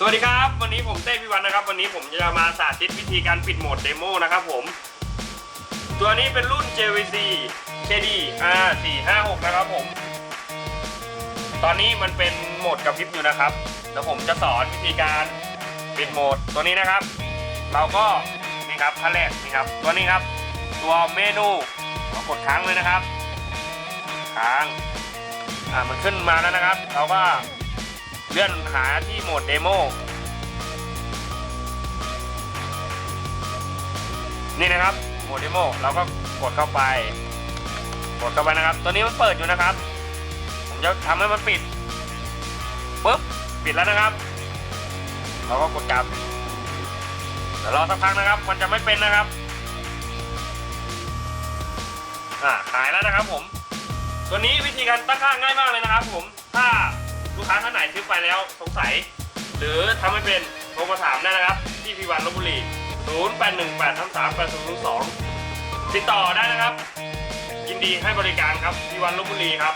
สวัสดีครับ วันนี้ผมเต้พิวันนะครับ วันนี้ผมจะมาสาธิตวิธีการปิดโหมดเดโมนะครับผม ตัวนี้เป็นรุ่น JVC KD R456 นะครับผม ตอนนี้มันเป็นโหมดกระพริบอยู่นะครับเดี๋ยวผมจะสอนวิธีการปิดโหมดตัวนี้นะครับ เราก็นี่ครับขั้นแรกนี่ครับ ตัวนี้ครับ ตัวเมนูเรากดค้างเลยนะครับ ค้างอ่ามันขึ้นมาแล้วนะครับ เราก็ เลื่อนหาที่โหมดเดโมนี่นะครับโหมดเดโมเราก็กดเข้าไป กดเข้าไปนะครับ ตัวนี้มันเปิดอยู่นะครับ ผมจะทำให้มันปิดปุ๊บปิดแล้วนะครับ เราก็กดกลับเดี๋ยวรอสักพักนะครับ มันจะไม่เป็นนะครับอ่าหายแล้วนะครับผม ตัวนี้วิธีการตั้งค่าง่ายมากเลยนะครับผมถ้า ลูกค้าท่านไหนซื้อไปแล้วสงสัย หรือทำไม่เป็นโทรมาถามได้นะครับ ที่พีวันลบบุรี0818338002 ติดต่อได้นะครับ ยินดีให้บริการครับพีวันลบบุรีครับ